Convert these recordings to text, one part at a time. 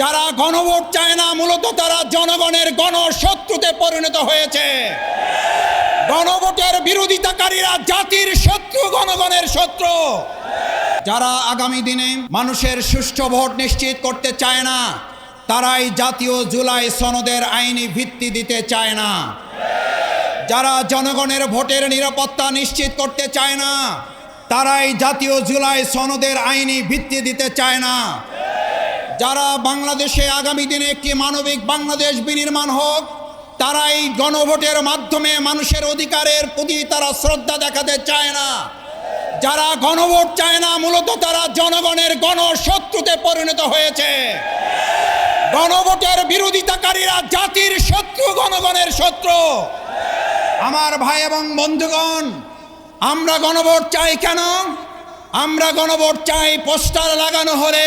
যারা গণভোট চায় না, মূলত তারা জনগণের গণশত্রুতে পরিণত হয়েছে। গণভোটের বিরোধিতাকারীরা জাতির শত্রু, গণগণের শত্রু। যারা আগামী দিনে মানুষের সুষ্ঠু ভোট নিশ্চিত করতে চায় না, তারাই জাতীয় জুলাই সনদের আইনি ভিত্তি দিতে চায় না। যারা জনগণের ভোটের নিরাপত্তা নিশ্চিত করতে চায় না, তারাই জাতীয় জুলাই সনদের আইনি ভিত্তি দিতে চায় না। যারা বাংলাদেশে আগামী দিনে একটি মানবিক বাংলাদেশ বিনির্মাণ হোক তারা এই গণভোটের মাধ্যমে মানুষের অধিকারের প্রতি তারা শ্রদ্ধা দেখাতে চায় না। যারা গণভোট চায় না, মূলত তারা জনগণের গণশত্রুতে পরিণত হয়েছে। গণভোটের বিরোধিতাকারীরা জাতির শত্রু, গণগণের শত্রু। আমার ভাই এবং বন্ধুগণ, আমরা গণভোট চাই কেন? আমরা গণভোট চাই পোস্টার লাগানো হলে।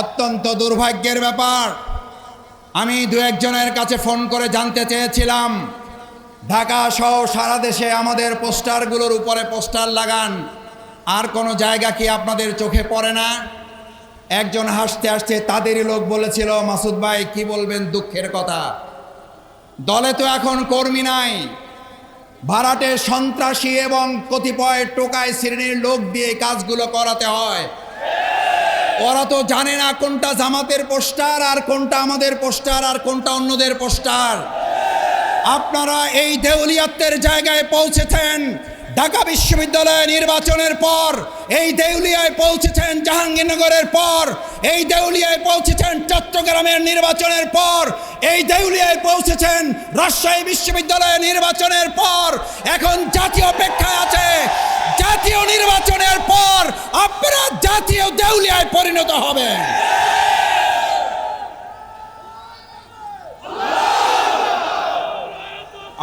অত্যন্ত দুর্ভাগ্যের ব্যাপার। আমি দু একজনের কাছে ফোন করে জানতে চেয়েছিলাম, ঢাকা সহ সারা দেশে আমাদের পোস্টারগুলোর উপরে পোস্টার লাগান। আর কোনো জায়গা কি আপনাদের চোখে পড়ে না? একজন হাসতে হাসতে তাদেরই লোক বলেছিল, মাসুদ ভাই, কি বলবেন দুঃখের কথা? দলে তো এখন কর্মী নাই। ভাড়াটে সন্ত্রাসী এবং কতিপয় টোকায় শ্রেণির লোক দিয়ে কাজগুলো করাতে হয়। ওরা তো জানে না কোনটা জামাতের পোস্টার আর কোনটা আমাদের পোস্টার আর কোনটা অন্যদের পোস্টার। আপনারা এই দেউলিয়াতের জায়গায় পৌঁছেছেন। ঢাকা বিশ্ববিদ্যালয় নির্বাচনের পর, এই দেউলিয়ায় পৌঁছেছেন জাহাঙ্গীরনগরের পর, এই দেউলিয়ায় পৌঁছেছেন চট্টগ্রামের নির্বাচনের পর, এই দেউলিয়ায় পৌঁছেছেন রাজশাহী বিশ্ববিদ্যালয় নির্বাচনের পর, এখন জাতীয় অপেক্ষায় আছে। জাতীয় নির্বাচনের পর আপনারা জাতীয় দেউলিয়ায় পরিণত হবে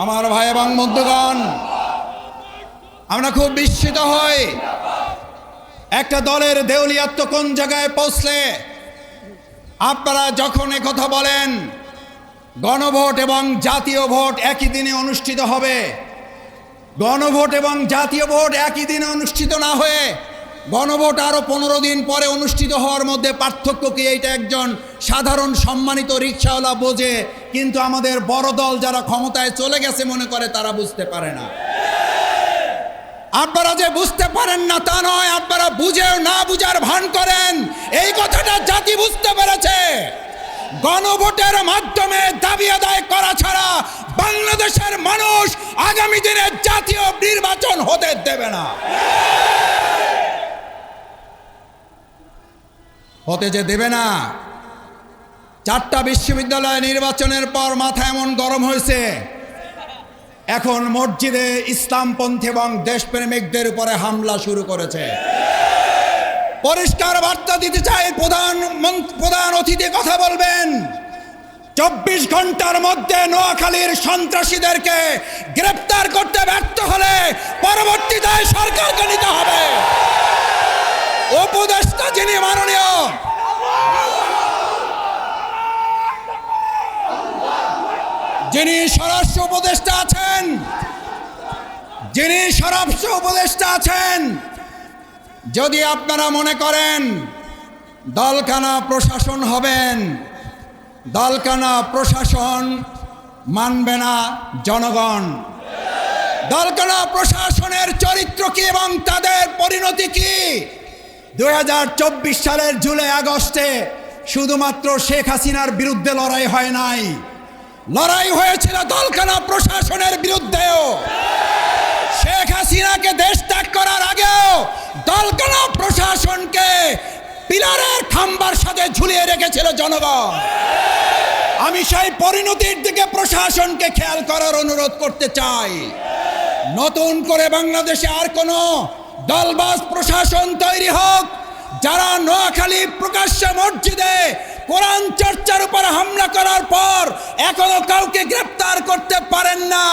আমার ভাই এবং বন্ধুগণ আমরা খুব বিস্মিত হই। একটা দলের দেউলিয়াত্ম কোন জায়গায় পৌঁছলে? আপনারা যখন কথা বলেন, গণভোট এবং জাতীয় ভোট একই দিনে অনুষ্ঠিত হবে। গণভোট এবং জাতীয় ভোট একই দিনে অনুষ্ঠিত না হয়ে গণভোট আরও পনেরো দিন পরে অনুষ্ঠিত হওয়ার মধ্যে পার্থক্য কি? এইটা একজন সাধারণ সম্মানিত রিক্সাওয়ালা বোঝে, কিন্তু আমাদের বড় দল যারা ক্ষমতায় চলে গেছে মনে করে তারা বুঝতে পারে না। আপনারা যে বুঝতে পারেন না তা নয়, আপনারা বুঝেও না বুঝার ভান করেন। এই কথাটা জাতি বুঝতে পেরেছে। গণভোটের মাধ্যমে দাবি আদায় করা ছাড়া বাংলাদেশের মানুষ আগামী দিনে জাতীয় নির্বাচন হতে দেবে না। হতে যে দেবে না। চারটা বিশ্ববিদ্যালয় নির্বাচনের পর মাথা এমন গরম হয়েছে। এখন মসজিদে ইসলামপন্থী এবং দেশপ্রেমিকদের উপরে হামলা শুরু করেছে। পরিষ্কার বার্তা দিতে চাই, প্রধান প্রধান অতিথি কথা বলবেন। চব্বিশ ঘণ্টার মধ্যে নোয়াখালীর সন্ত্রাসীদেরকে গ্রেপ্তার করতে ব্যর্থ হলে পরবর্তী দায় সরকারকে নিতে হবে। উপদেষ্টা যিনি মাননীয় যিনি স্বরাষ্ট্র উপদেষ্টা আছেন, যিনি স্বরাষ্ট্র উপদেষ্টা আছেন, যদি আপনারা মনে করেন দলখানা প্রশাসন হবেন, দলখানা প্রশাসন মানবে না জনগণ। দলখানা প্রশাসনের চরিত্র কি এবং তাদের পরিণতি কি? দু হাজার চব্বিশ সালের জুলাই আগস্টে শুধুমাত্র শেখ হাসিনার বিরুদ্ধে লড়াই হয় নাই। লড়াই হয়েছিল দলখানা প্রশাসনের বিরুদ্ধেও। শেখ হাসিনাকে দেশ ত্যাগ করার আগেও দলখানা প্রশাসনকে পিলারের খাম্বার সাথে ঝুলিয়ে রেখেছিল জনগণ। আমি সেই পরিণতির দিকে প্রশাসনকে খেয়াল করার অনুরোধ করতে চাই। নতুন করে বাংলাদেশে আর কোনো দলবাজ প্রশাসন তৈরি হোক, যারা নোয়াখালী প্রকাশ্য মসজিদে কোরআন চর্চার উপর হামলা করার পর এখনও কাউকে গ্রেপ্তার করতে পারেন না।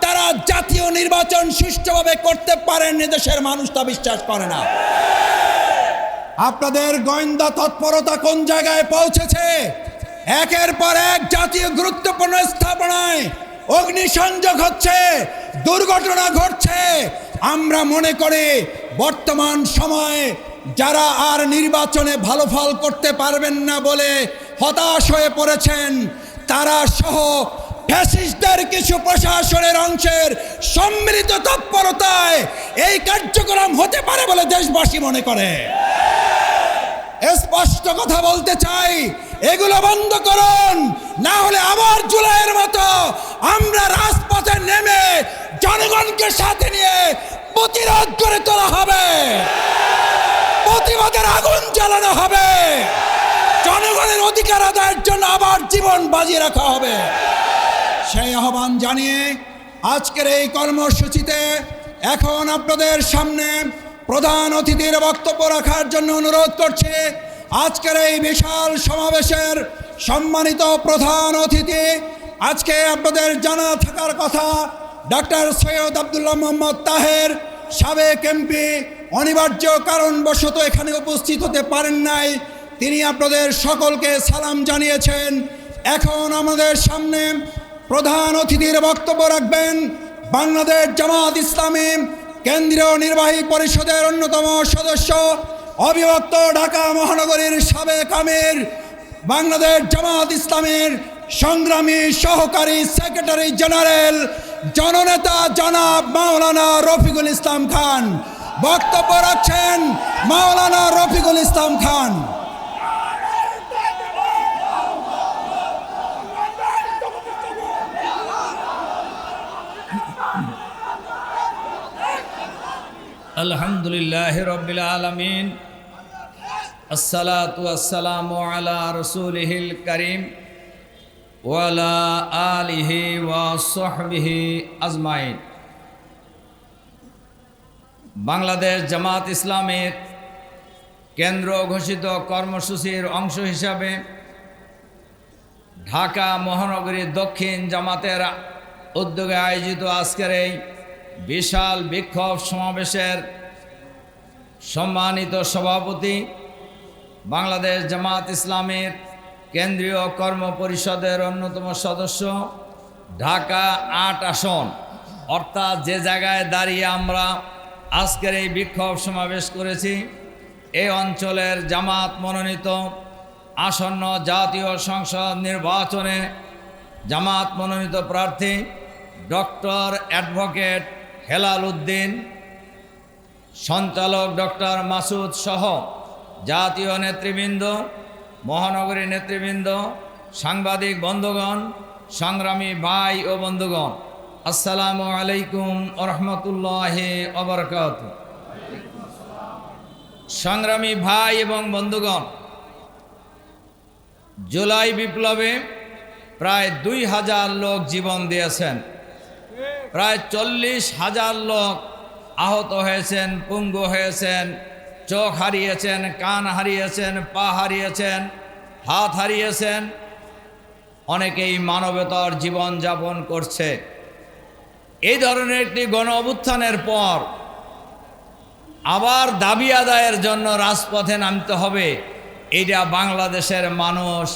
তারা জাতীয় নির্বাচন সুষ্ঠুভাবে করতে পারেন দেশের মানুষ তা বিশ্বাস করে না। আপনাদের গোয়েন্দা তৎপরতা কোন জায়গায় পৌঁছেছে? একের পর এক জাতীয় গুরুত্বপূর্ণ স্থাপনায় অগ্নিসংযোগ হচ্ছে, দুর্ঘটনা ঘটছে। আমরা মনে করি বর্তমান সময়ে যারা আর নির্বাচনে ভালো ফল করতে পারবেন না বলে হতাশ হয়ে পড়েছেন, তারা সহ ফ্যাসিস্টদের কিছু প্রশাসনের অংশের সম্মিলিত তৎপরতায় এই কার্যক্রম হতে পারে বলে দেশবাসী মনে করে। স্পষ্ট কথা বলতে চাই, এগুলো বন্ধ করুন, না হলে আবার জুলাইয়ের মতো আমরা রাজপথে নেমে জনগণকে সাথে নিয়ে প্রতিরোধ করে তোলা হবে। জ্বালানো হবে। জনগণের অধিকার আদায়ের জন্য আবার জীবন বাজিয়ে রাখা হবে। সেই আহ্বান জানিয়ে আজকের এই কর্মসূচিতে এখন আপনাদের সামনে প্রধান অতিথির বক্তব্য রাখার জন্য অনুরোধ করছি। আজকের এই বিশাল সমাবেশের সম্মানিত প্রধান অতিথি, আজকে আপনাদের জানা থাকার কথা ডক্টর সৈয়দ আবদুল্লাহ মোহাম্মদ তাহের, সাবেক এমপি অনিবার্য কারণবশত এখানে উপস্থিত হতে পারেন নাই। তিনি আপনাদের সকলকে সালাম জানিয়েছেন। এখন আমাদের সামনে প্রধান অতিথির বক্তব্য রাখবেন বাংলাদেশ জামাত ইসলামী কেন্দ্রীয় নির্বাহী পরিষদের অন্যতম সদস্য, অবিভক্ত ঢাকা মহানগরীর সাবেক আমির, বাংলাদেশ জামাত ইসলামের সংগ্রামী সহকারী সেক্রেটারি জেনারেল, জননেতা জনাব মাওলানা রফিকুল ইসলাম খান। বক্তব্য রাখছেন মাওলানা রফিকুল ইসলাম খান। আলহামদুলিল্লাহ রবিল আলমিন। আসসালামু আলা রসুলহিল করিম ওয়ালা আলিহি ওয়া সহবিহি আজমাইন। বাংলাদেশ জামাত ইসলামের কেন্দ্র ঘোষিত কর্মসূচির অংশ হিসাবে ঢাকা মহানগরীর দক্ষিণ জামাতের উদ্যোগে আয়োজিত আজকের এই বিশাল বিক্ষোভ সমাবেশের সম্মানিত সভাপতি বাংলাদেশ জামাত ইসলামের কেন্দ্রীয় কর্ম পরিষদের অন্যতম সদস্য ঢাকা আট আসন, অর্থাৎ যে জায়গায় দাঁড়িয়ে আমরা আজকের এই বিক্ষোভ সমাবেশ করেছি। এই অঞ্চলের জামাত মনোনীত আসন্ন জাতীয় সংসদ নির্বাচনে জামাত মনোনীত প্রার্থী ডক্টর অ্যাডভোকেট হেলাল উদ্দিন, সঞ্চালক ডক্টর মাসুদ সহ জাতীয় নেতৃবৃন্দ মহানগরী নেতৃবৃন্দ, সাংবাদিক বন্ধুগণ, সংগ্রামী ভাই ও বন্ধুগণ। আসসালামু আলাইকুম রহমতুল্লাহ অবরকাত সংগ্রামী ভাই এবং বন্ধুগণ, জুলাই বিপ্লবে প্রায় দুই হাজার লোক জীবন দিয়েছেন। প্রায় চল্লিশ হাজার লোক আহত হয়েছেন, পুঙ্গু হয়েছেন, চোখ হারিয়েছেন, কান হারিয়েছেন, পা হারিয়েছেন, হাত হারিয়েছেন। অনেকেই মানবতার জীবন যাপন করছে। এই ধরনের একটি গণ অভ্যুত্থানের পর আবার দাবি আদায়ের জন্য রাজপথে নামতে হবে। এটা বাংলাদেশের মানুষ